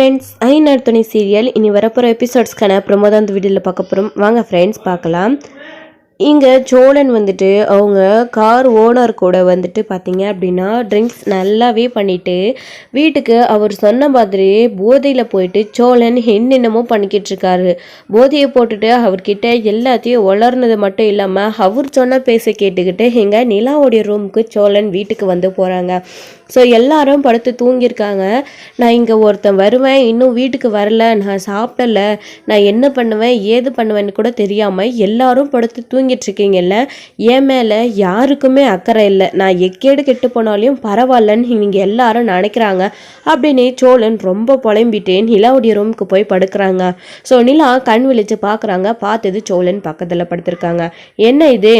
Friends ஐநாடு துணை serial இனி வரப்போகிற எபிசோட்ஸ்க்கான ப்ரொமோ தான் இந்த வீடியோவில் பார்க்க போகிறோம் வாங்க ஃப்ரெண்ட்ஸ் பார்க்கலாம். இங்கே சோழன் வந்துட்டு அவங்க கார் ஓனர் கூட வந்துட்டு பார்த்தீங்க அப்படின்னா ட்ரிங்க்ஸ் நல்லாவே பண்ணிவிட்டு வீட்டுக்கு அவர் சொன்ன மாதிரியே போதையில் போயிட்டு சோழன் என்னென்னமோ பண்ணிக்கிட்டு இருக்காரு. போதையை போட்டுட்டு அவர்கிட்ட எல்லாத்தையும் வளர்னது மட்டும் இல்லாமல் அவர் சொன்ன பேச கேட்டுக்கிட்டு எங்கள் நிலாவுடைய ரூமுக்கு சோழன் வீட்டுக்கு வந்து போகிறாங்க ஸோ எல்லாரும் படுத்து தூங்கியிருக்காங்க. நான் இங்கே ஒருத்தன் வருவேன். இன்னும் வீட்டுக்கு வரல. நான் சாப்பிடல. நான் என்ன பண்ணுவேன்? ஏது பண்ணுவேன்னு கூட தெரியாமல் எல்லாரும் படுத்து தூங்கிட்டுருக்கீங்கல்ல? என் மேலே யாருக்குமே அக்கறை இல்லை. நான் எக்கேடு கெட்டு போனாலையும் பரவாயில்லன்னு நீங்கள் எல்லாரும் நினைக்கிறாங்க. அப்படின்னு சோழன் ரொம்ப புலம்பிட்டு நிலாவுடைய ரூமுக்கு போய் படுக்கிறாங்க. ஸோ நிலா கண் விழிச்சு பார்க்குறாங்க. பார்த்தது சோழன் பக்கத்தில் படுத்திருக்காங்க. என்ன இது?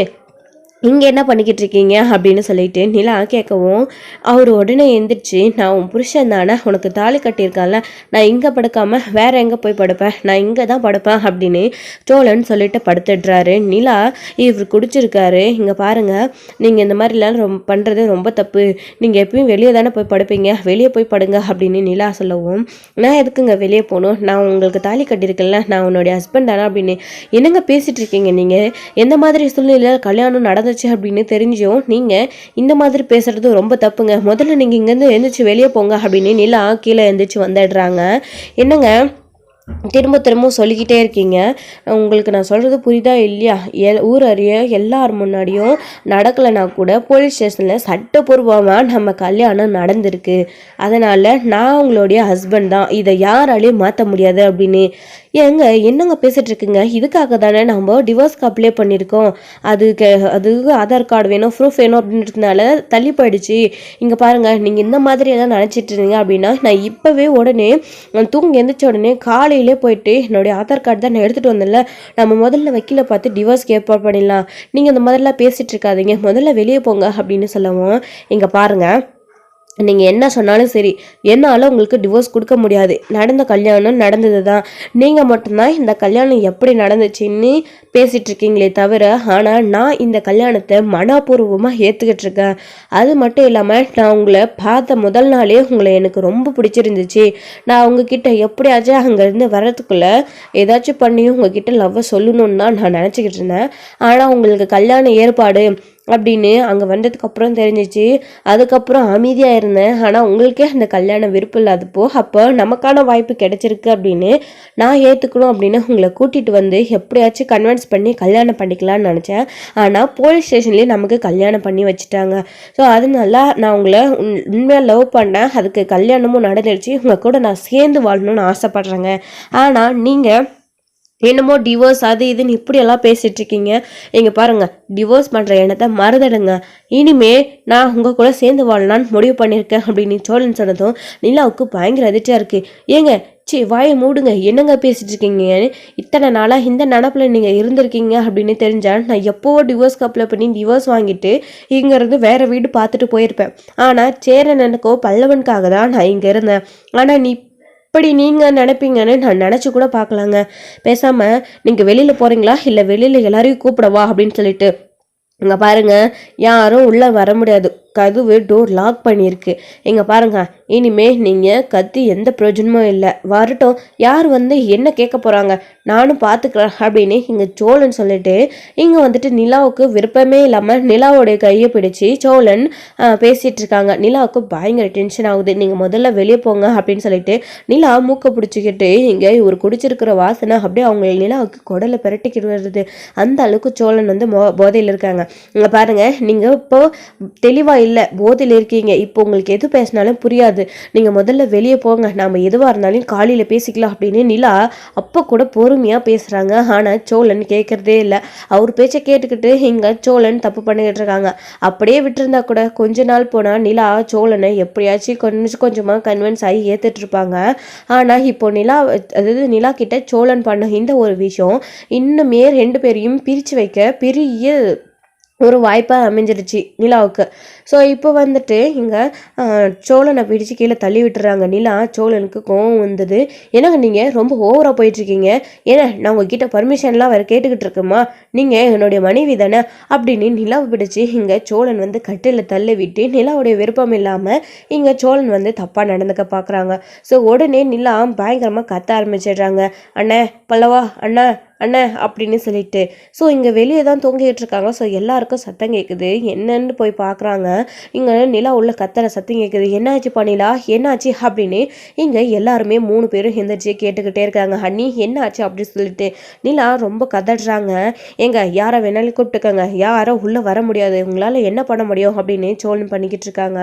இங்கே என்ன பண்ணிக்கிட்டு இருக்கீங்க அப்படின்னு சொல்லிட்டு நிலா கேட்கவும் அவர் உடனே எந்திரிச்சு நான் உன் புருஷன் தானே உனக்கு தாலி கட்டியிருக்கான்ல நான் இங்கே படுக்காமல் வேற எங்கே போய் படுப்பேன்? நான் இங்கே தான் படுப்பேன் அப்படின்னு சோழன் சொல்லிட்டு படுத்துடுறாரு. நிலா இவர் குடிச்சிருக்காரு. இங்கே பாருங்க நீங்கள் இந்த மாதிரிலாம் ரொம்ப பண்ணுறது ரொம்ப தப்பு. நீங்கள் எப்பயும் வெளியே தானே போய் படுப்பீங்க. வெளியே போய் படுங்க அப்படின்னு நிலா சொல்லவும் நான் எதுக்குங்க வெளியே போகணும்? நான் உங்களுக்கு தாலி கட்டியிருக்கேன்ல நான் உன்னுடைய ஹஸ்பண்ட் தானே அப்படின்னு என்னங்க பேசிகிட்டு இருக்கீங்க நீங்கள் எந்த மாதிரி சூழ்நிலையில் கல்யாணம் நடந்துச்சு அப்படின்னு தெரிஞ்சும் நீங்கள் இந்த மாதிரி பேசுறது ரொம்ப தப்புங்க. முதல்ல நீங்கள் இங்கேருந்து எழுந்திரிச்சு வெளியே போங்க அப்படின்னு நிலா கீழே எழுந்திரிச்சு வந்துடுறாங்க. என்னங்க? திரும்ப திரும்ப சொல்லிக்கிட்டே இருக்கீங்க. உங்களுக்கு நான் சொல்கிறது புரியுதா இல்லையா? எ ஊர் அறிய எல்லார் முன்னாடியும் நடக்கலைனா கூட போலீஸ் ஸ்டேஷனில் சட்டப்பூர்வமாக நம்ம கல்யாணம் நடந்திருக்கு. அதனால் நான் உங்களுடைய ஹஸ்பண்ட் தான். இதை யாராலையும் மாற்ற முடியாது அப்படின்னு. ஏங்க என்னங்க பேசிகிட்ருக்குங்க இருக்குங்க? இதுக்காக தானே நம்ம டிவோர்ஸ்க்கு அப்ளை பண்ணியிருக்கோம். அதுக்கு அதுக்கு ஆதார் கார்டு வேணும் ப்ரூஃப் வேணும் அப்படின்றதுனால தள்ளி போயிடுச்சு. இங்கே பாருங்கள் நீங்கள் இந்த மாதிரி எதாவது நினச்சிட்டு இருந்தீங்க அப்படின்னா நான் இப்போவே உடனே தூங்கி எந்திரிச்ச உடனே காலையிலே போயிட்டு என்னுடைய ஆதார் கார்டு தான் நான் எடுத்துகிட்டு வந்தேன்ல. நம்ம முதல்ல வக்கீலை பார்த்து டிவோர்ஸ்க்கு ஏற்பாடு பண்ணிடலாம். நீங்கள் இந்த மாதிரிலாம் பேசிகிட்டு இருக்காதீங்க. முதல்ல வெளியே போங்க அப்படின்னு சொல்லவும் இங்கே பாருங்கள் நீங்கள் என்ன சொன்னாலும் சரி என்னால் உங்களுக்கு டிவோர்ஸ் கொடுக்க முடியாது. நடந்த கல்யாணம் நடந்தது தான் நீங்கள் மட்டும்தான் இந்த கல்யாணம் எப்படி நடந்துச்சுன்னு பேசிகிட்டு இருக்கீங்களே தவிர ஆனால் நான் இந்த கல்யாணத்தை மனப்பூர்வமாக ஏற்றுக்கிட்டு இருக்கேன் அது மட்டும் இல்லாமல் நான் உங்களை பார்த்த முதல் நாளே உங்களை எனக்கு ரொம்ப பிடிச்சிருந்துச்சு. நான் உங்ககிட்ட எப்படியாச்சும் அங்கேருந்து வர்றதுக்குள்ளே ஏதாச்சும் பண்ணி உங்ககிட்ட லவ்வை சொல்லணும்னு தான் நான் நினச்சிக்கிட்டு இருந்தேன் ஆனால் உங்களுக்கு கல்யாண ஏற்பாடு அப்படின்னு அங்கே வந்ததுக்கப்புறம் தெரிஞ்சிச்சு. அதுக்கப்புறம் அமைதியாக இருந்தேன். ஆனால் உங்களுக்கே அந்த கல்யாணம் விருப்பம் இல்லாதப்போ அப்போ நமக்கான வாய்ப்பு கிடைச்சிருக்கு அப்படின்னு நான் ஏற்றுக்கணும் அப்படின்னு உங்களை கூட்டிகிட்டு வந்து எப்படியாச்சும் கன்வின்ஸ் பண்ணி கல்யாணம் பண்ணிக்கலாம்னு நினச்சேன். ஆனால் போலீஸ் ஸ்டேஷன்லேயே நமக்கு கல்யாணம் பண்ணி வச்சுட்டாங்க. ஸோ அதனால நான் உங்களை உண்மையாக லவ் பண்ணேன் அதுக்கு கல்யாணமும் நடந்துருச்சு. உங்கள் கூட நான் சேர்ந்து வாழணும்னு ஆசைப்பட்றேங்க. ஆனால் நீங்கள் என்னமோ டிவோர்ஸ் அது இதுன்னு இப்படியெல்லாம் பேசிட்டு இருக்கீங்க இங்கே பாருங்க டிவோர்ஸ் பண்ணுற எண்ணத்தை மறந்துடுங்க. இனிமே நான் உங்கள் கூட சேர்ந்து வாழலான்னு முடிவு பண்ணியிருக்கேன் அப்படின்னு சோழன் சொன்னதும் நிலாவுக்கு பயங்கர அதிர்ச்சியாக இருக்குது ஏங்க சி வாயை மூடுங்க. என்னங்க பேசிட்டு இருக்கீங்கன்னு இத்தனை நாளாக இந்த நினப்பில் நீங்கள் இருந்திருக்கீங்க அப்படின்னு தெரிஞ்சால் நான் எப்போவோ டிவோர்ஸ்க்கு அப்ளை பண்ணி டிவோர்ஸ் வாங்கிட்டு இங்கேருந்து வேற வீடு பார்த்துட்டு போயிருப்பேன். ஆனால் சேரனனுக்கோ பல்லவனுக்காக தான் நான் இங்கே இருந்தேன். ஆனால் நீ இப்படி நீங்கள் நினைப்பீங்கன்னு நான் நினச்சி கூட பார்க்கலாங்க. பேசாமல் நீங்கள் வெளியில் போகிறீங்களா இல்லை வெளியில் எல்லாரையும் கூப்பிடவா? அப்படின்னு சொல்லிட்டு இங்கே பாருங்கள் யாரும் உள்ளே வர முடியாது. கதவு டோர் லாக் பண்ணியிருக்கு. இங்கே பாருங்கள் இனிமே நீங்கள் கத்தி எந்த பிரயோஜனமும் இல்லை. வரட்டும் யார் வந்து என்ன கேட்க போகிறாங்க நானும் பார்த்துக்கிறேன் அப்படின்னு இங்கே சோழன் சொல்லிட்டு இங்கே வந்துட்டு நிலாவுக்கு விருப்பமே இல்லாமல் நிலாவுடைய கையை பிடிச்சி சோழன் பேசிகிட்டு இருக்காங்க. நிலாவுக்கு பயங்கர டென்ஷன் ஆகுது. நீங்கள் முதல்ல வெளியே போங்க அப்படின்னு சொல்லிட்டு நிலா மூக்கை பிடிச்சிக்கிட்டு இங்கே ஒரு குடிச்சிருக்கிற வாசனை அப்படியே அவங்க நிலாவுக்கு குடலை பிரட்டிக்கிட்டு வருது. அந்த அளவுக்கு சோழன் வந்து மோ போதையில் இருக்காங்க. இங்கே பாருங்கள் நீங்கள் இப்போ தெளிவாக இல்லை போதில் இருக்கீங்க. இப்போ உங்களுக்கு எது பேசினாலும் புரியாது. நீங்கள் முதல்ல வெளியே போங்க. நாம் எதுவாக இருந்தாலும் காலையில் பேசிக்கலாம் அப்படின்னு நிலா அப்போ கூட பொறுமையாக பேசுகிறாங்க ஆனால் சோழன் கேட்குறதே இல்லை. அவர் பேச்சை கேட்டுக்கிட்டு இங்கே சோழன் தப்பு பண்ணிக்கிட்டு இருக்காங்க. அப்படியே விட்டுருந்தா கூட கொஞ்ச நாள் போனால் நிலா சோழனை எப்படியாச்சும் கொஞ்சம் கொஞ்சமாக கன்வின்ஸ் ஆகி ஏற்றுட்டு இருப்பாங்க. ஆனால் இப்போ நிலா அதாவது நிலா கிட்ட சோழன் பண்ண இந்த ஒரு விஷயம் இன்னுமே ரெண்டு பேரையும் பிரித்து வைக்க பெரிய ஒரு வாய்ப்பாக அமைஞ்சிருச்சு நிலாவுக்கு. ஸோ இப்போ வந்துட்டு இங்கே சோழனை பிடிச்சு கீழே தள்ளி விட்டுறாங்க. நிலா சோழனுக்கு கோவம் வந்தது. என்னங்க நீங்கள் ரொம்ப ஓவராக போயிட்டுருக்கீங்க. ஏன்னா நான் உங்ககிட்ட பர்மிஷன்லாம் வேறு கேட்டுக்கிட்டு இருக்கேம்மா. நீங்கள் என்னுடைய மனைவி தானே? அப்படின்னு நிலாவை பிடிச்சி இங்கே சோழன் வந்து கட்டில் தள்ளி விட்டு நிலாவுடைய விருப்பம் இல்லாமல் இங்கே சோழன் வந்து தப்பாக நடந்துக்க பார்க்குறாங்க ஸோ உடனே நிலா பயங்கரமாக கத்த ஆரம்பிச்சிடுறாங்க. அண்ணே பல்லவா அண்ணா அண்ணே அப்படின்னு சொல்லிட்டு. ஸோ இங்கே வெளியே தான் தொங்கிட்டு இருக்காங்க. ஸோ எல்லாருக்கும் சத்தம் கேட்குது என்னன்னு போய் பார்க்குறாங்க இங்கே நிலா உள்ள கத்துற சத்தம் கேட்குது என்னாச்சு பண்ணிலா என்னாச்சு? அப்படின்னு இங்கே எல்லாருமே மூணு பேரும் எந்திரிச்சு கேட்டுக்கிட்டே இருக்காங்க. அண்ணி என்னாச்சு? அப்படின்னு சொல்லிட்டு நிலா ரொம்ப கதடுறாங்க. ஏங்க யாரை வேணாலும் கூப்பிட்டுக்கோங்க. யாரோ உள்ளே வர முடியாது. உங்களால் என்ன பண்ண முடியும்? அப்படின்னு சோழன் பண்ணிக்கிட்டு இருக்காங்க.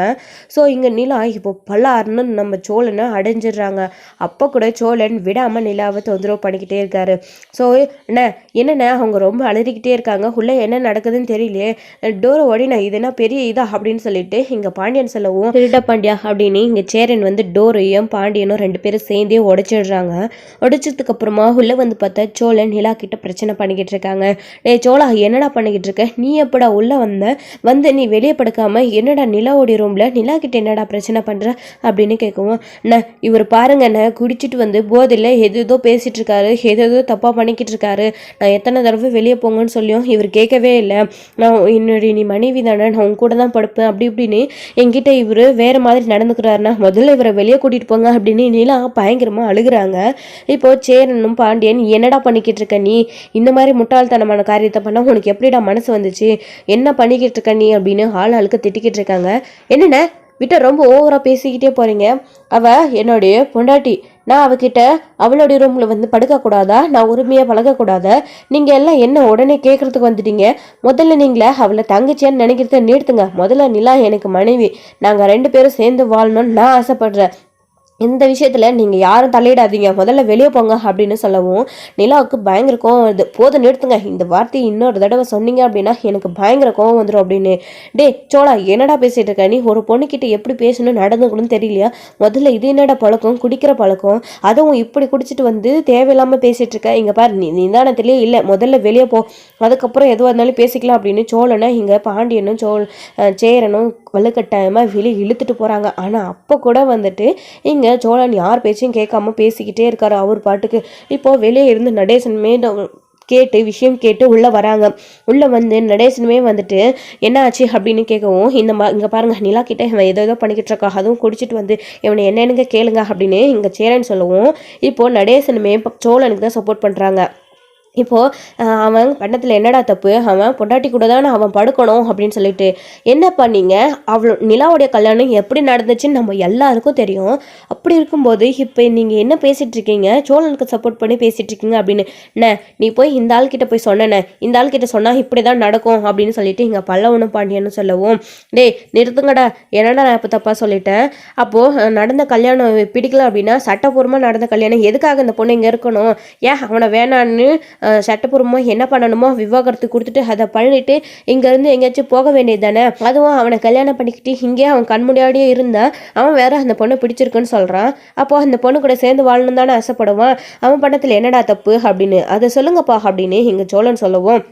ஸோ இங்கே நிலா இப்போ பல்லாருன்னு நம்ம சோழனை அடைஞ்சிடுறாங்க. அப்போ கூட சோழன் விடாமல் நிலாவை தொந்தரவு பண்ணிக்கிட்டே இருக்காரு. ஸோ அண்ணா என்னண்ணே அவங்க ரொம்ப அலறிக்கிட்டே இருக்காங்க. உள்ளே என்ன நடக்குதுன்னு தெரியலையே. டோரை ஓடினா இது என்ன பெரிய இதா அப்படின்னு சொல்லிட்டு இங்கே பாண்டியன் சொல்லவும் திருட பாண்டியா அப்படின்னு இங்கே சேரன் வந்து டோரையும் பாண்டியனும் ரெண்டு பேரும் சேர்ந்தே உடைச்சிடுறாங்க. உடைச்சதுக்கு அப்புறமா உள்ளே வந்து பார்த்தா சோழன் நிலா கிட்ட பிரச்சனை பண்ணிக்கிட்டு இருக்காங்க. டே சோழா என்னடா பண்ணிக்கிட்டு இருக்க? நீ எப்படா உள்ளே வந்த? வந்து நீ வெளியே படுக்காம என்னடா நிலாவோடைய ரூமில் நிலா கிட்ட என்னடா பிரச்சனை பண்ணுற அப்படின்னு கேட்கவும் அண்ணா இவர் பாருங்க அண்ணா குடிச்சிட்டு வந்து போதில் எது ஏதோ பேசிட்டு இருக்காரு. எது ஏதோ தப்பாக பண்ணிக்கிட்டு இருக்காரு நான் எத்தனை தடவை வெளியே போங்கன்னு சொல்லியும் இவர் கேட்கவே இல்லை. நான் என்னுடைய நீ மனைவி தானே நான் உன் கூட தான் படுப்பேன். அப்படி இப்படின்னு என்கிட்ட இவர் வேறு மாதிரி நடந்துக்கிறாருன்னா முதல்ல இவரை வெளியே கூட்டிகிட்டு போங்க அப்படின்னு நிலா பயங்கரமாக அழுகுறாங்க. இப்போ சேரனும் பாண்டியன் என்னடா பண்ணிக்கிட்டு இருக்க நீ? இந்த மாதிரி முட்டாள்தனமான காரியத்தை பண்ணால் உனக்கு எப்படிடா மனசு வந்துச்சு? என்ன பண்ணிக்கிட்டு இருக்க நீ? அப்படின்னு ஆள் ஆளுக்கு திட்டிக்கிட்டு இருக்காங்க. என்னென்ன? விட்ட ரொம்ப ஓவராக பேசிக்கிட்டே போகிறீங்க அவள் என்னுடைய பொண்டாட்டி. நான் அவகிட்ட அவளுடைய ரூமில் வந்து படுக்கக்கூடாதா நான் உரிமையாக பழகக்கூடாதா நீங்கள் எல்லாம் என்ன உடனே கேட்குறதுக்கு வந்துட்டீங்க? முதல்ல நீங்களே அவளை தங்கச்சியான்னு நினைக்கிறத நிறுத்துங்க. முதல்ல நிலா எனக்கு மனைவி. நாங்கள் ரெண்டு பேரும் சேர்ந்து வாழணும்னு நான் ஆசைப்படுறேன். இந்த விஷயத்தில் நீங்கள் யாரும் தலையிடாதீங்க. முதல்ல வெளியே போங்க அப்படின்னு சொல்லவும் நிலாவுக்கு பயங்கர கோவம் வருது. போதும் நிறுத்துங்க. இந்த வார்த்தையை இன்னொரு தடவை சொன்னீங்க அப்படின்னா எனக்கு பயங்கர கோவம் வந்துடும் அப்படின்னு. டே சோழா என்னடா பேசிகிட்டு இருக்க? நீ ஒரு பொண்ணுக்கிட்ட எப்படி பேசணும் நடந்துக்கணும்னு தெரியலையா? முதல்ல இது என்னடா பழக்கம்? குடிக்கிற பழக்கம்? அதுவும் இப்படி குடிச்சிட்டு வந்து தேவையில்லாமல் பேசிகிட்டு இருக்க? இங்கே பாரு நீ நிதானத்திலேயே இல்லை. முதல்ல வெளியே போ. அதுக்கப்புறம் எதுவாக இருந்தாலும் பேசிக்கலாம் அப்படின்னு சோழனை இங்கே பாண்டியனும் சோழ சேரனும் வலுக்கட்டாயமாக வெளியே இழுத்துட்டு போகிறாங்க ஆனால் அப்போ கூட வந்துட்டு இங்கே சோழன் யார் பேச்சையும் கேட்காம பேசிக்கிட்டே இருக்காரு அவர் பாட்டுக்கு. இப்போ வெளியே இருந்து நடேசனுமே கேட்டு விஷயம் கேட்டு உள்ளே வராங்க. உள்ளே வந்து நடேசனுமே வந்துட்டு என்ன ஆச்சு? அப்படின்னு கேட்கவும் இந்த மா இங்கே பாருங்கள் நிலா கிட்டே இவன் ஏதோ ஏதோ பண்ணிக்கிட்டு இருக்கா. அதுவும் குடிச்சிட்டு வந்து இவனை என்னென்னுங்க கேளுங்க அப்படின்னு இங்கே சேரன் சொல்லவும். இப்போது நடேசனுமே சோழனுக்கு தான் சப்போர்ட் பண்ணுறாங்க இப்போது அவன் பண்ணத்தில் என்னடா தப்பு? அவன் பொண்டாட்டி கூட தானே அவன் படுக்கணும் அப்படின்னு சொல்லிட்டு. என்ன பண்ணீங்க அவ்வளோ நிலாவுடைய கல்யாணம் எப்படி நடந்துச்சுன்னு நம்ம எல்லாருக்கும் தெரியும். அப்படி இருக்கும்போது இப்போ நீங்கள் என்ன பேசிகிட்டு இருக்கீங்க? சோழனுக்கு சப்போர்ட் பண்ணி பேசிகிட்டு இருக்கீங்க அப்படின்னு. என்ன நீ போய் இந்த ஆள்கிட்ட போய் சொன்னேன்ன இந்த ஆள்கிட்ட சொன்னால் இப்படி தான் நடக்கும் அப்படின்னு சொல்லிட்டு இங்கே பல்லவனும் பாண்டியன்னு சொல்லவும். டேய் நிறுத்துங்கடா. என்னடா நான் இப்போ தப்பாக சொல்லிட்டேன்? அப்போது நடந்த கல்யாணம் பிடிக்கல அப்படின்னா சட்டப்பூர்வமாக நடந்த கல்யாணம். எதுக்காக இந்த பொண்ணு இங்கே இருக்கணும்? ஏன் அவனை வேணான்னு சட்டப்பூர்வமாக என்ன பண்ணணுமோ விவாகரத்து கொடுத்துட்டு அதை பண்ணிட்டு இங்கேருந்து எங்கேயாச்சும் போக வேண்டியது தானே அதுவும் அவனை கல்யாணம் பண்ணிக்கிட்டு இங்கே அவன் கண் முன்னாடியே இருந்தான் அவன் வேற அந்த பொண்ணை பிடிச்சிருக்குன்னு சொல்கிறான் அப்போ அந்த பொண்ணு கூட சேர்ந்து வாழணும் தானே ஆசைப்படுவான். அவன் பணத்தில் என்னடா தப்பு அப்படின்னு. அதை சொல்லுங்கப்பா அப்படின்னு இங்கே சோழன் சொல்லவும்.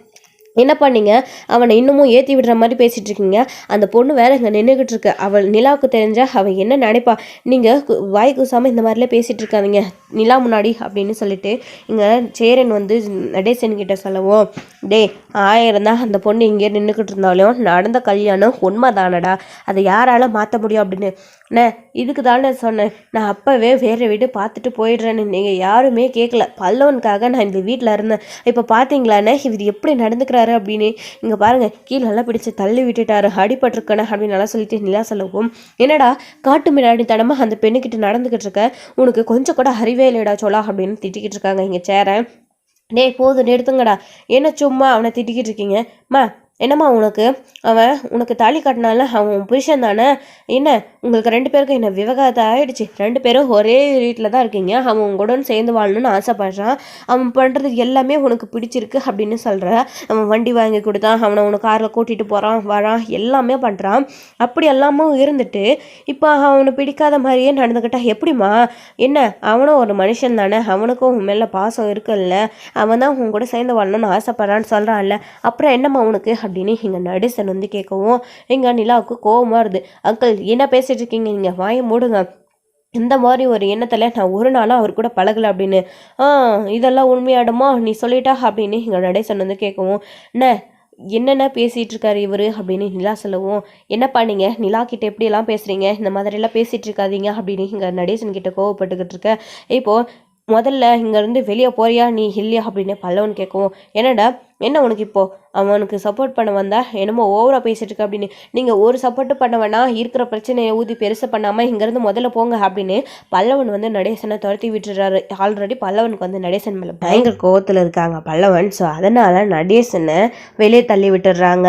என்ன பண்ணீங்க? அவனை இன்னமும் ஏற்றி விடுற மாதிரி பேசிகிட்டு இருக்கீங்க. அந்த பொண்ணு வேற இங்கே நின்றுக்கிட்டு இருக்கு. அவள் நிலாவுக்கு தெரிஞ்சா அவள் என்ன நினைப்பா? நீங்கள் வாய் கூசாமல் இந்த மாதிரிலாம் பேசிகிட்டு இருக்காதீங்க. நிலா முன்னாடி அப்படின்னு சொல்லிட்டு இங்கே சேரன் வந்து நடேசன் கிட்ட சொல்லவும் டே ஆயிரம் தான் அந்த பொண்ணு இங்கே நின்றுக்கிட்டு இருந்தாலும் நடந்த கல்யாணம் உண்மை தானடா அதை யாரால மாற்ற முடியும்? அப்படின்னு. அண்ணே இதுக்கு தானே சொன்னேன். நான் அப்போவே வேறு வீடு பார்த்துட்டு போயிடுறேன்னு. நீங்கள் யாருமே கேட்கல பல்லவனுக்காக நான் இந்த வீட்டில் இருந்தேன். இப்போ பார்த்தீங்களாண்ணே இவர் எப்படி நடந்துக்கிறாரு? அப்படின்னு. இங்கே பாருங்கள் கீழே நல்லா பிடிச்சி தள்ளி விட்டுட்டாரு. அடிபட்டிருக்கேனே அப்படின்னு நல்லா சொல்லிட்டு நிலா சொல்லவும் என்னடா காட்டு மிராடி தனமாக அந்த பெண்ணுக்கிட்ட நடந்துக்கிட்டு இருக்க? உனக்கு கொஞ்சம் கூட அறிவே இல்லைடா சொல்லா அப்படின்னு திட்டிக்கிட்டு இருக்காங்க இங்கே சேரேன். டேய் போதும் நிறுத்துங்கடா. என்ன சும்மா அவனை திட்டிக்கிட்டு இருக்கீங்க? மா என்னம்மா உனக்கு? அவன் உனக்கு தாலி கட்டினால அவன் புருஷன் தானே? என்ன உங்களுக்கு ரெண்டு பேருக்கும் என்ன விவகாரத்தை ஆயிடுச்சு? ரெண்டு பேரும் ஒரே வீட்டில் தான் இருக்கீங்க. அவன் உங்களுடன் சேர்ந்து வாழணும்னு ஆசைப்படுறான். அவன் பண்ணுறது எல்லாமே உனக்கு பிடிச்சிருக்கு அப்படின்னு சொல்கிற அவன் வண்டி வாங்கி கொடுத்தான். அவனை உனக்கு காரில் கூட்டிகிட்டு போகிறான் வரான் எல்லாமே பண்ணுறான் அப்படி எல்லாமும் இருந்துட்டு இப்போ அவனை பிடிக்காத மாதிரியே நடந்துக்கிட்டா எப்படிம்மா? என்ன அவனும் ஒரு மனுஷன் தானே? அவனுக்கும் உன் மேலே பாசம் இருக்குல்ல. அவன் தான் உன் கூட சேர்ந்து வாழணும்னு ஆசைப்பட்றான்னு சொல்கிறான்ல அப்புறம் என்னம்மா உனக்கு? அப்படின்னு இங்கே நடேசன் வந்து கேட்கவும் எங்கள் நிலாவுக்கு கோபமாக இருது அங்கிள் என்ன பேசிட்டு இருக்கீங்க? நீங்கள் வாயை மூடுங்க. இந்த மாதிரி ஒரு எண்ணத்தில் நான் ஒரு நாளும் அவர் கூட பழகலை அப்படின்னு. ஆ இதெல்லாம் உண்மையாடுமா? நீ சொல்லிட்டா? அப்படின்னு இங்கே நடேசன் வந்து கேட்கவும் என்ன என்னென்ன பேசிகிட்டு இருக்காரு இவர்? அப்படின்னு நிலா சொல்லவும் என்னப்பா நீங்கள் நிலா கிட்ட எப்படியெல்லாம் பேசுகிறீங்க இந்த மாதிரிலாம் பேசிகிட்டு இருக்காதீங்க. அப்படின்னு இங்கே நடேசன் கிட்ட கோவப்பட்டுக்கிட்டு இருக்க இப்போது முதல்ல இங்கேருந்து வெளியே போறியா? நீ இல்லையா? அப்படின்னு பல்லவன் கேட்கவும் என்னடா? என்ன உனக்கு இப்போது அவனுக்கு சப்போர்ட் பண்ண வந்தா என்னமோ ஓவராக பேசிட்டு இருக்க அப்படின்னு. நீங்கள் ஒரு சப்போர்ட்டும் பண்ண வேணாம் இருக்கிற பிரச்சனையை ஊதி பெருசு பண்ணாமல் இங்கேருந்து முதல்ல போங்க அப்படின்னு பல்லவன் வந்து நடேசனை துரத்தி விட்டுறாரு. ஆல்ரெடி பல்லவனுக்கு வந்து நடேசன் மேலே பயங்கர கோவத்தில் இருக்காங்க பல்லவன். ஸோ அதனால் நடேசனை வெளியே தள்ளி விட்டுடுறாங்க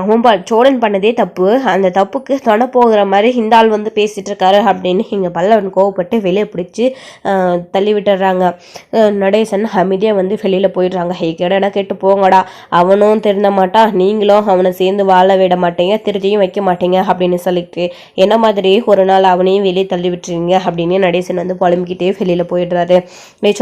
அவன் சோழன் பண்ணதே தப்பு. அந்த தப்புக்கு தொண போகிற மாதிரி இந்த ஆள் வந்து பேசிகிட்டு இருக்காரு அப்படின்னு இங்கே பல்லவன் கோவப்பட்டு வெளியே பிடிச்சி தள்ளி விட்டுடுறாங்க நடேசன் அமைதியாக வந்து வெளியில் போயிடுறாங்க. ஹே கேடனா கேட்டு போங்கடா. அவனும் திருந்த மாட்டான் நீங்களும் அவனை சேர்ந்து வாழ விட மாட்டீங்க. திருத்தியும் வைக்க மாட்டீங்க அப்படின்னு சொல்லிட்டு என்ன மாதிரி ஒரு நாள் அவனையும் வெளியே தள்ளி விட்டுருங்க அப்படின்னு நடேசன் வந்து புலம்பிக்கிட்டே வெளியில் போயிடுறாரு. டேய்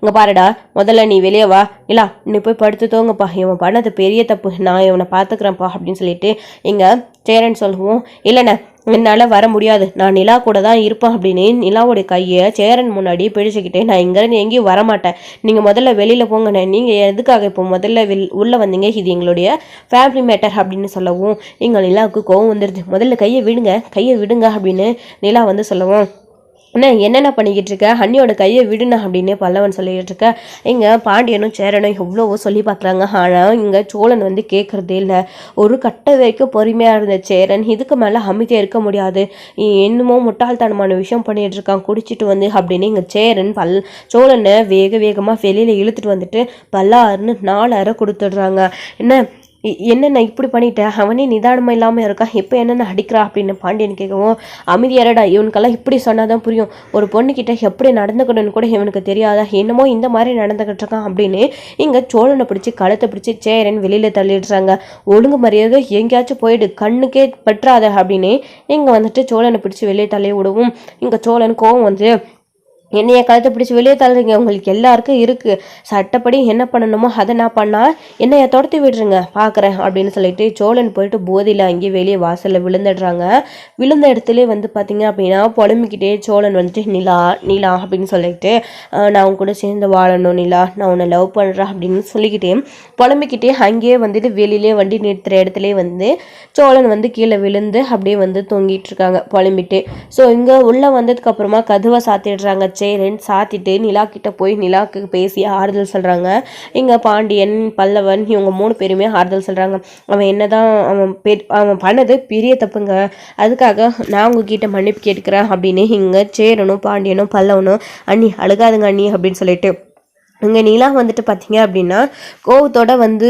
இங்கே பாருடா. முதல்ல நீ வெளியே வா. இல்லா நீ போய் படுத்து தூங்கப்பா. இவன் பண்ணது பெரிய தப்பு. நான் இவனை பார்த்துக்கிறேன்ப்பா அப்படின்னு சொல்லிட்டு இங்கே சேரன் சொல்லுவோம். இல்லைண்ணே என்னால் வர முடியாது. நான் நிலா கூட தான் இருப்பேன் அப்படின்னு நிலாவோடைய கையை சேரன் முன்னாடி பிடிச்சிக்கிட்டே நான் இங்கேருந்து எங்கேயும் வரமாட்டேன். நீங்கள் முதல்ல வெளியில் போங்கண்ணே. நீங்கள் எதுக்காக இப்போ முதல்ல வெள் உள்ளே வந்தீங்க? இது எங்களுடைய ஃபேமிலி மேட்டர் அப்படின்னு சொல்லவும் எங்கள் நிலாவுக்கு கோவம் வந்துடுது முதல்ல கையை விடுங்க. கையை விடுங்க அப்படின்னு நிலா வந்து சொல்லவும் அண்ணா என்னென்ன பண்ணிக்கிட்டு இருக்க ஹன்னியோட கையை விடுன அப்படின்னு பல்லவன் சொல்லிக்கிட்டு இருக்க இங்கே பாண்டியனும் சேரனும் எவ்வளவோ சொல்லி பார்க்குறாங்க. ஆனால் இங்கே சோழன் வந்து கேட்குறதே இல்லை. ஒரு கட்ட வரைக்கும் பொறுமையாக இருந்த சேரன் இதுக்கு மேலே அமைதியாக இருக்க முடியாது. என்னமோ முட்டாள்தனமான விஷயம் பண்ணிகிட்டு இருக்கான் குடிச்சிட்டு வந்து அப்படின்னு இங்கே சேரன் பல் சோழனை வேக வேகமாக வெளியில் இழுத்துட்டு வந்துட்டு பல்லாறுன்னு நாலு அரை கொடுத்துடுறாங்க. என்ன என்னென்ன இப்படி பண்ணிட்டேன்? அவனே நிதானமாக இல்லாமல் இருக்கான் இப்போ என்னென்ன அடிக்கிறா? அப்படின்னு பாண்டியன் கேட்கவும் அமைதியாரடா இவனுக்கெல்லாம் இப்படி சொன்னால் தான் புரியும். ஒரு பொண்ணுக்கிட்ட எப்படி நடந்துக்கணும்னு கூட இவனுக்கு தெரியாதா? என்னமோ இந்த மாதிரி நடந்துக்கிட்டு இருக்கான் அப்படின்னு இங்கே சோழனை பிடிச்சி கழுத்தை பிடிச்சி சேரன் வெளியில் தள்ளிடுறாங்க. ஒழுங்கு மரியாதை எங்கேயாச்சும் போயிடு. கண்ணுக்கே பற்றாத அப்படின்னு இங்கே வந்துட்டு சோழனை பிடிச்சி வெளியே தள்ளி விடவும் இங்கே சோழன் கோவம் வந்து என்னைய கழுத்தை பிடிச்சி வெளியே தள்ளுறீங்க. உங்களுக்கு எல்லாருக்கும் இருக்குது சட்டப்படி என்ன பண்ணணுமோ அதை நான் பண்ணால் என்னைய துரத்தி விடுறீங்க பார்க்குறேன் அப்படின்னு சொல்லிட்டு சோழன் போயிட்டு போதையில் அங்கேயே வெளியே வாசலில் விழுந்துடுறாங்க. விழுந்த இடத்துல வந்து பார்த்தீங்க அப்படின்னா புலம்பிக்கிட்டே சோழன் வந்துட்டு நிலா நிலா அப்படின்னு சொல்லிட்டு நான் உன் கூட சேர்ந்து வாழணும் நிலா. நான் உன்னை லவ் பண்ணுறேன் அப்படின்னு சொல்லிக்கிட்டே புலம்பிக்கிட்டே அங்கேயே வந்துட்டு வெளியிலே வண்டி நிறுத்துற இடத்துல வந்து சோழன் வந்து கீழே விழுந்து அப்படியே வந்து தொங்கிட்டு இருக்காங்க. புலம்பிட்டு. ஸோ இங்கே உள்ளே வந்ததுக்கு அப்புறமா கதவை சாத்திடுறாங்க. சேரன் சாத்திட்டு நிலா கிட்ட போய் நிலாக்கு பேசி ஆறுதல் சொல்கிறாங்க இங்கே பாண்டியன் பல்லவன் இவங்க மூணு பேருமே ஆறுதல் சொல்கிறாங்க அவன் என்னதான் அவன் பெ அவன் பண்ணது பெரிய தப்புங்க. அதுக்காக நான் உங்ககிட்ட மன்னிப்பு கேட்டுக்கிறேன் அப்படின்னு இங்கே சேரனும் பாண்டியனும் பல்லவனும் அண்ணி அழுகாதுங்க அண்ணி அப்படின்னு சொல்லிட்டு. இங்கே நிலா வந்துட்டு பார்த்தீங்க அப்படின்னா கோவத்தோட வந்து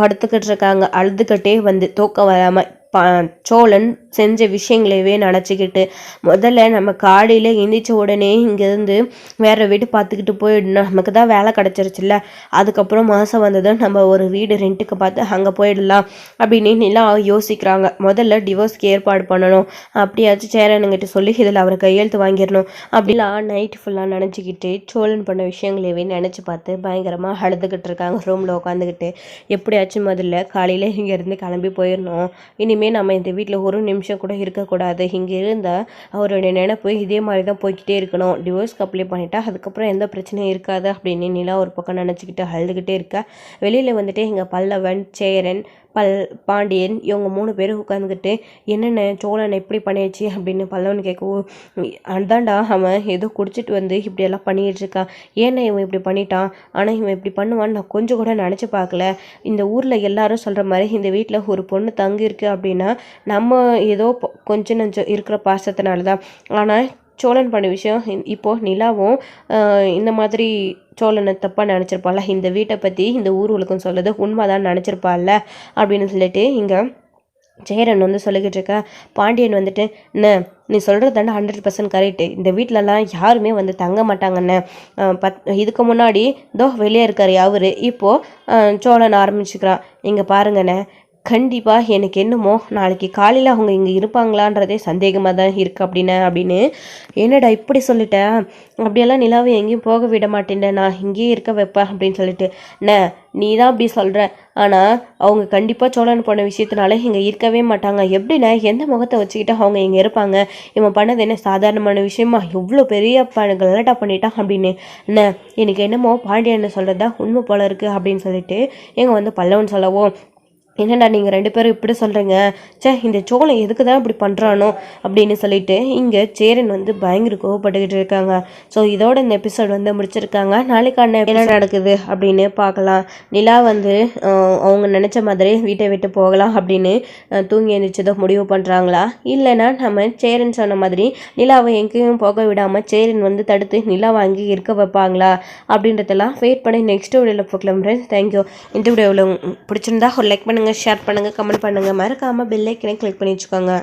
படுத்துக்கிட்டு இருக்காங்க. அழுதுகிட்டே வந்து தூக்கம் வராமல் ப சோழன் செஞ்ச விஷயங்களையவே நினச்சிக்கிட்டு முதல்ல நம்ம காலையில் எந்திரிச்ச உடனே இங்கேருந்து வேறு வீடு பார்த்துக்கிட்டு போயிடணும். நமக்கு தான் வேலை கிடச்சிருச்சுல்ல. அதுக்கப்புறம் மாதம் வந்ததும் நம்ம ஒரு வீடு ரெண்ட்டுக்கு பார்த்து அங்கே போயிடலாம் அப்படின்னு நிலா யோசிக்கிறாங்க. முதல்ல டிவோர்ஸ்க்கு ஏற்பாடு பண்ணணும். அப்படியாச்சும் சேரனுங்கிட்ட சொல்லி இதில் அவர் கையெழுத்து வாங்கிடணும் அப்படிலாம் நைட்டு ஃபுல்லாக நினச்சிக்கிட்டு சோழன் பண்ண விஷயங்களையவே நினச்சி பார்த்து பயங்கரமாக அழுதுகிட்டு இருக்காங்க. ரூமில் உட்காந்துக்கிட்டு எப்படியாச்சும் முதல்ல காலையில் இங்கேருந்து கிளம்பி போயிடணும். இனிமேல் நம்ம இந்த வீட்டில் ஒரு நிமிஷம் கூட இருக்கக்கூடாது. இங்கே இருந்தால் அவருடைய நினைப்பு இதே மாதிரி தான் போய்க்கிட்டே இருக்கணும். டிவோர்ஸ்க்கு அப்ளை பண்ணிட்டா அதுக்கப்புறம் எந்த பிரச்சனையும் இருக்காது அப்படின்னு நிலா ஒரு பக்கம் நினச்சிக்கிட்டு அழுதுகிட்டே இருக்கா. வெளியில் வந்துட்டு எங்கள் பல்லவன் சேரன் பல் பாண்டியன் இவங்க மூணு பேரும் உட்காந்துக்கிட்டு என்னென்ன சோழன் எப்படி பண்ணியாச்சு? அப்படின்னு பல்லவன் கேட்கவும் அதான்டா அவன் ஏதோ குடிச்சிட்டு வந்து இப்படியெல்லாம் பண்ணிகிட்டு இருக்கான் ஏன்னா இவன் இப்படி பண்ணிட்டான்? ஆனால் இவன் இப்படி பண்ணுவான்னு நான் கொஞ்சம் கூட நினச்சி பார்க்கல. இந்த ஊரில் எல்லாரும் சொல்கிற மாதிரி இந்த வீட்டில் ஒரு பொண்ணு தங்கியிருக்கு அப்படின்னா நம்ம ஏதோ கொஞ்சம் நஞ்சம் இருக்கிற பாசத்தினால தான் ஆனால் சோழன் பண்ண விஷயம் இப்போது இப்போ நிலாவும் இந்த மாதிரி சோழனை தப்பாக நினச்சிருப்பாள்ல. இந்த வீட்டை பற்றி இந்த ஊர் உலகம் சொல்லுது உண்மைதான் நினச்சிருப்பாள்ல அப்படின்னு சொல்லிட்டு இங்கே சேரன் வந்து சொல்லிக்கிட்டு இருக்க. பாண்டியன் வந்துட்டு என்ன நீ சொல்கிறது தானே ஹண்ட்ரட் பர்சன்ட் கரெக்டு இந்த வீட்டிலலாம் யாருமே வந்து தங்க மாட்டாங்கண்ணே. பத் இதுக்கு முன்னாடி தோ வெளியே இருக்கார் அவர். இப்போது சோழன் ஆரம்பிச்சுக்கிறான் இங்கே பாருங்கண்ணே. கண்டிப்பாக எனக்கு என்னமோ நாளைக்கு காலையில் அவங்க இங்கே இருப்பாங்களான்றதே சந்தேகமாக தான் இருக்குது அப்படின்னு அப்படின்னு. என்னடா இப்படி சொல்லிட்டேன் அப்படியெல்லாம் நிலாவை எங்கேயும் போக விட மாட்டேன்டா நான் இங்கேயே இருக்க வைப்பேன் அப்படின்னு சொல்லிட்டு. நே நீ தான் அப்படி சொல்கிற ஆனால் அவங்க கண்டிப்பாக சோழன் போன விஷயத்தினால இங்கே இருக்கவே மாட்டாங்க. எப்படின்னா எந்த முகத்தை வச்சுக்கிட்டு அவங்க இங்கே இருப்பாங்க? இவன் பண்ணது என்ன சாதாரணமான விஷயமா? எவ்வளோ பெரிய ப பண்ணிட்டான் அப்படின்னு. என்ன எனக்கு என்னமோ பாண்டியன்னு சொல்கிறது தான் உண்மை போல இருக்குது அப்படின்னு சொல்லிட்டு எங்கள் வந்து பல்லவன் சொல்லவும் என்னடா நீங்கள் ரெண்டு பேரும் இப்படி சொல்கிறீங்க ச்சே இந்த சோளம் எதுக்கு தான் இப்படி பண்ணுறானோ அப்படின்னு சொல்லிட்டு இங்கே சேரன் வந்து பயங்கர கோவப்பட்டுக்கிட்டு இருக்காங்க. ஸோ இதோட இந்த எபிசோட் வந்து முடிச்சிருக்காங்க. நாளைக்கான என்ன நடக்குது அப்படின்னு பார்க்கலாம். நிலா வந்து அவங்க நினச்ச மாதிரி வீட்டை விட்டு போகலாம் அப்படின்னு தூங்கி எழுந்திரிச்சதோ முடிவு பண்ணுறாங்களா இல்லைன்னா நம்ம சேரன் சொன்ன மாதிரி நிலாவை எங்கேயும் போக விடாமல் சேரன் வந்து தடுத்து நிலாவை அங்கேயே இருக்க வைப்பாங்களா? அப்படின்றதெல்லாம் வெயிட் பண்ணி நெக்ஸ்ட் வீடியோவில் பார்க்கலாம் ஃப்ரெண்ட்ஸ் தேங்க்யூ இந்த வீடியோவில் பிடிச்சிருந்தா ஒரு லைக் பண்ணுங்கள் ஷேர் பண்ணுங்கள் கமெண்ட் பண்ணுங்கள் மறக்காமல் பெல்லைக்கனை கிளிக் பண்ணி வச்சுக்கோங்க